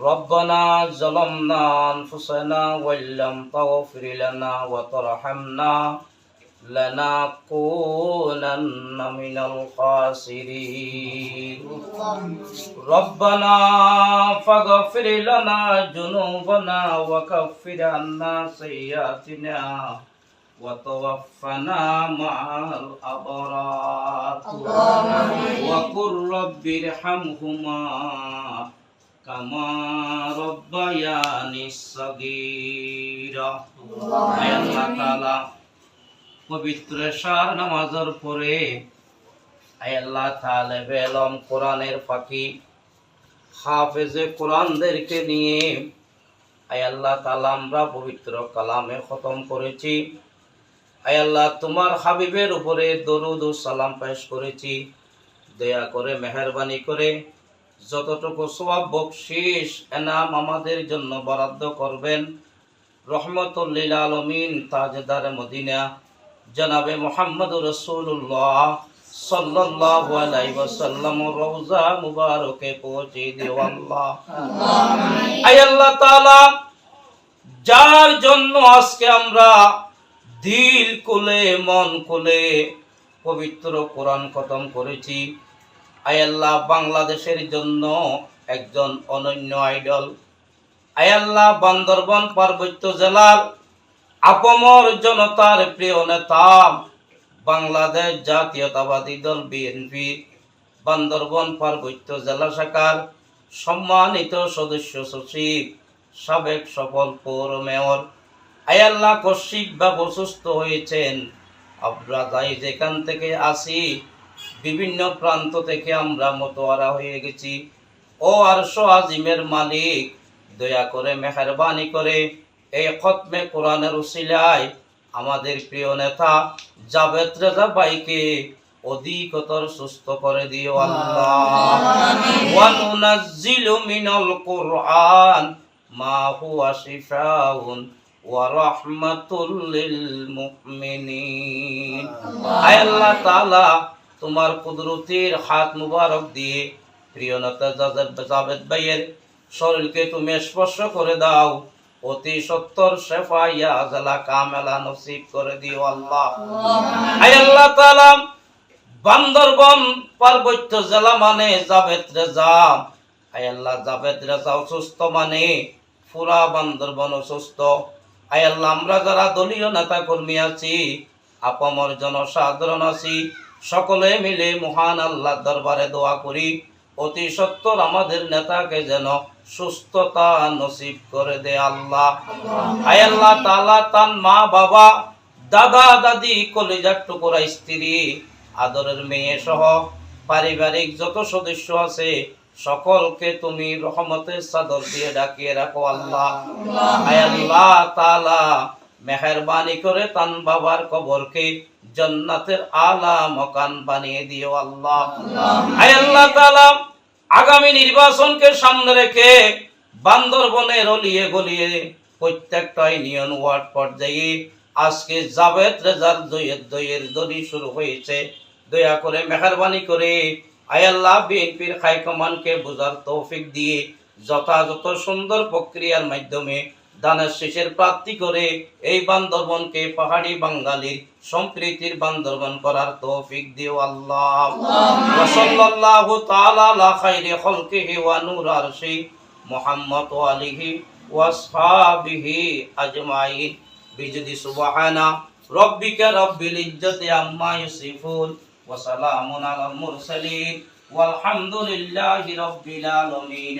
ربنا ظلمنا أنفسنا وإن لم تغفر لنا وترحمنا لنكونن من الخاسرين. ربنا فاغفر لنا ذنوبنا وكفر عنا سيئاتنا وتوفنا مع الأبرار. وقل رب ارحمهما. كما ربياني صغيرا আয় আল্লাহ তাআলা পবিত্র শাহ নামাজের পরে আয় আল্লাহ তাআলা বেলম কোরআনের পাখি হাফেজে কোরআনদেরকে নিয়ে আয় আল্লাহ তাআলা আমরা পবিত্র কালামে খতম করেছি আয় আল্লাহ তোমার হাবিবের উপরে দরুদ ও সালাম পেশ করেছি দয়া করে মেহরবানি করে যতটুকু সওয়াব বকশিস এনাম আমাদের জন্য বরাদ্দ করবেন। রহমতুল্লিল আলমিন তাজদার মদিনা। জনাবে মোহাম্মদ রসুল্লাহ সাল্লাল্লাহু আলাইহি ওয়াসাল্লাম রওজা মুবারকে পৌঁছে দিও আল্লাহ। আয় আল্লাহ তাআলা যার জন্য আজকে আমরা দিল কুলে মন কুলে পবিত্র কোরআন খতম করেছি। আয় আল্লাহ বাংলাদেশের জন্য একজন অনন্য আইডল। আয়াল্লাহ বান্দরবন, পার্বত্য জেলার আপমর জনতার প্রিয় নেতা, বাংলাদেশ জাতীয়তাবাদী দল বিএনপি, বান্দরবন, পার্বত্য জেলা শাখার সম্মানিত সদস্য সচিব, সাবেক সফল পৌর মেয়র। আয়াল্লাহ কর্ষিকভাবে অসুস্থ হয়েছেন। আমরা যেখান থেকে আসি বিভিন্ন প্রান্ত থেকে আমরা মতোয়ারা হয়ে গেছি। ও আরশো আজিমের মালিক দয়া করে মেহরবানি করে এই খতমে কোরআনের উসিলায় আমাদের প্রিয় নেতা জাভেদ রেজা ভাইকে অধিকতর সুস্থ করে দিও আল্লাহ। ওয়া নুনাজ্জিলু মিনাল কুরআন মা হুয়া শিফাউন আল্লাহ তাআলা তোমার কুদরতির হাত মুবারক দিয়ে প্রিয় নেতা জাভেদ ভাইয়ের শরীরকে তুমি স্পর্শ করে দাও। অতি সত্তর শেফা ইয়া আজালা কামেলা নসিব করে দিও আল্লাহ। আল্লাহ তাআলা বান্দরবন পার্বত্য জেলা মানে জাভেদ রেজা। আয় আল্লাহ জাভেদ রেজা অসুস্থ মানে পুরা বান্দরবন অসুস্থ। আয় আল্লাহ আমরা যারা দলীয় নেতা কর্মী আছি আপামর জনসাধারণ আছি সকলে মিলে মহান আল্লাহ দরবারে দোয়া করি। অতি সত্তর আমাদের নেতাকে যেন সুস্থতা নসিব করে দে আল্লাহ। আয় আল্লাহ তাআলা, তার মা, বাবা, দাদা, দাদি, কলিজার টুকুরা, স্ত্রী, আদরের মেয়ে সহ পারিবারিক যত সদস্য আছে, সকলকে তুমি রহমতের চাদর দিয়ে ডাকিয়ে রাখো আল্লাহ। আয় আল্লাহ তাআলা মেহরবানি করে তান বাবার কবরকে জান্নাতের আলা মকান বানিয়ে দিও আল্লাহ। আয় আল্লাহ তাআলা আগামী নির্বাচনকে সামনে রেখে বান্দরবনের অলিয়ে গলিয়ে প্রত্যেকটা ইউনিয়ন ওয়ার্ড পর্যায়ে আজকে জাভেদ রেজার দইয়ের দইয়ের দলি শুরু হয়েছে। দয়া করে মেহরবানি করে আয়াল্লাহ বিএনপির হাইকমান্ডকে বোঝার তৌফিক দিয়ে যথাযথ সুন্দর প্রক্রিয়ার মাধ্যমে দানের শেষের প্রাপ্তি করে এই বান্দরবনকে পাহাড়ি বাঙালির সম্প্রীতির বান্দরবন করার তৌফিক দিও আল্লাহ ওয়া সাল্লাল্লাহু তাআলা আলা খাইরি খালকিহি ওয়া নূর আরশি মুহাম্মদ ওয়া আলিহি ওয়া আসহাবিহি আজমাইন বিজদি সুবহানা রব্বিকা রব্বিল ইজ্জাতি আম্মা ইয়াসিফুন ওয়া সালামুন আলাল মুরসালিন والحمد لله رب العالمين